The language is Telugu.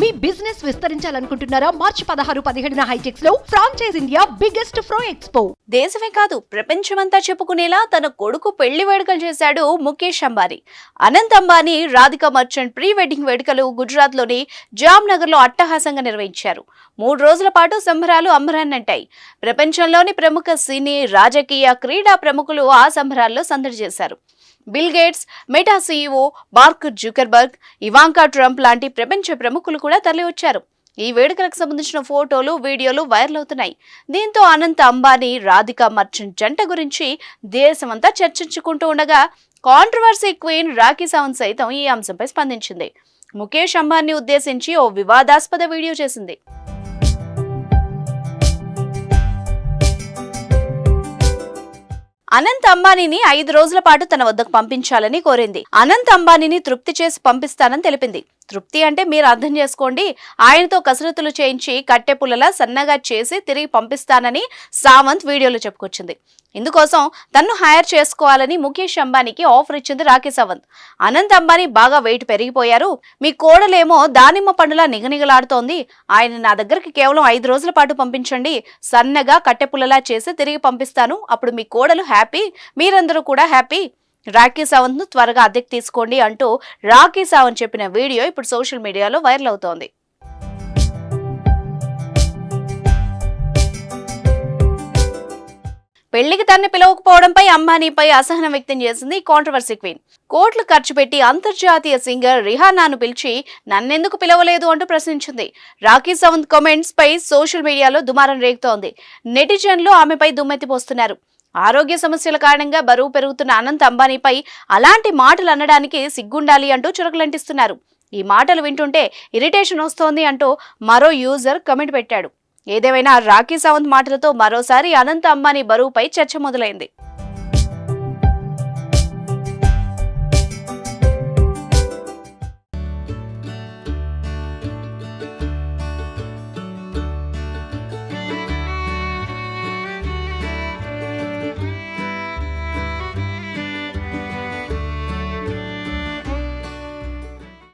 మీ బిజినెస్ విస్తరించాలనుకుంటున్నారా? మార్చి పదహారు పదిహేడున హైటెక్స్లో ఫ్రాంచైజ్ ఇండియా బిగ్గెస్ట్ ఫ్రో ఎక్స్పో దేశమే కాదు ప్రపంచమంతా చెప్పుకునేలా తన కొడుకు పెళ్ళి వేడుకలు చేశాడు ముఖేష్ అంబానీ. అనంత్ అంబానీ రాధిక మర్చెంట్ ప్రీ వెడ్డింగ్ వేడుకలు గుజరాత్లోని జామ్నగర్లో అట్టహాసంగా నిర్వహించారు. మూడు రోజుల పాటు సంబరాలు అంబరాన్నంటాయి. ప్రపంచంలోని ప్రముఖ సినీ రాజకీయ క్రీడా ప్రముఖులు ఆ సంబరాల్లో సందడి చేశారు. Bill Gates Meta CEO Mark Zuckerberg Ivanka Trump లాంటి ప్రపంచ ప్రముఖులు కూడా తరలివచ్చారు. ఈ వేడుకలకు సంబంధించిన ఫోటోలు వీడియోలు వైరల్ అవుతున్నాయి. దీంతో అనంత్ అంబానీ రాధిక మర్చెంట్ జంట గురించి దేశమంతా చర్చించుకుంటూ ఉండగా కాంట్రవర్సీ క్వీన్ రాఖీ సావంత్ సైతం ఈ అంశంపై స్పందించింది. ముఖేష్ అంబానీ ఉద్దేశించి ఓ వివాదాస్పద వీడియో చేసింది. అనంత్ అంబానీని ఐదు రోజుల పాటు తన వద్దకు పంపించాలని కోరింది. అనంత్ అంబానీని తృప్తి చేసి పంపిస్తానని తెలిపింది. తృప్తి అంటే మీరు అర్థం చేసుకోండి. ఆయనతో కసరత్తులు చేయించి కట్టె పుల్లలా సన్నగా చేసి తిరిగి పంపిస్తానని సావంత్ వీడియోలో చెప్పుకొచ్చింది. ఇందుకోసం తన్ను హైర్ చేసుకోవాలని ముఖేష్ అంబానీకి ఆఫర్ ఇచ్చింది రాఖీ సావంత్. అనంత్ అంబానీ బాగా వెయిట్ పెరిగిపోయారు. మీ కోడలేమో దానిమ్మ పండులా నిగనిగలాడుతోంది. ఆయన నా దగ్గరికి కేవలం ఐదు రోజుల పాటు పంపించండి. సన్నగా కట్టెపుల్లలా చేసి తిరిగి పంపిస్తాను. అప్పుడు మీ కోడలు హ్యాపీ. మీరందరూ కూడా హ్యాపీ. రాఖీ సావంత్ను త్వరగా అద్దెకు తీసుకోండి అంటూ రాఖీ సావంత్ చెప్పిన వీడియో ఇప్పుడు సోషల్ మీడియాలో వైరల్ అవుతోంది. పెళ్ళికి తన్ని పిలవకపోవడంపై అంబానీపై అసహనం వ్యక్తం చేసింది కాంట్రవర్సీ క్వీన్. కోట్లు ఖర్చు పెట్టి అంతర్జాతీయ సింగర్ రిహానాను పిలిచి నన్నెందుకు పిలవలేదు అంటూ ప్రశ్నించింది. రాఖీ సావంత్ కామెంట్స్ పై సోషల్ మీడియాలో దుమారం రేగుతోంది. నెటిజన్లు ఆమెపై దుమ్మెత్తిపోస్తున్నారు ఆరోగ్య సమస్యల కారణంగా బరువు పెరుగుతున్న అనంత్ అంబానీపై అలాంటి మాటలు అనడానికి సిగ్గుండాలి అంటూ చురకలంటిస్తున్నారు. ఈ మాటలు వింటుంటే ఇరిటేషన్ వస్తోంది అంటూ మరో యూజర్ కమెంట్ పెట్టాడు. ఏదేమైనా రాఖీ సావంత్ మాటలతో మరోసారి అనంత్ అంబానీ బరువుపై చర్చ మొదలైంది.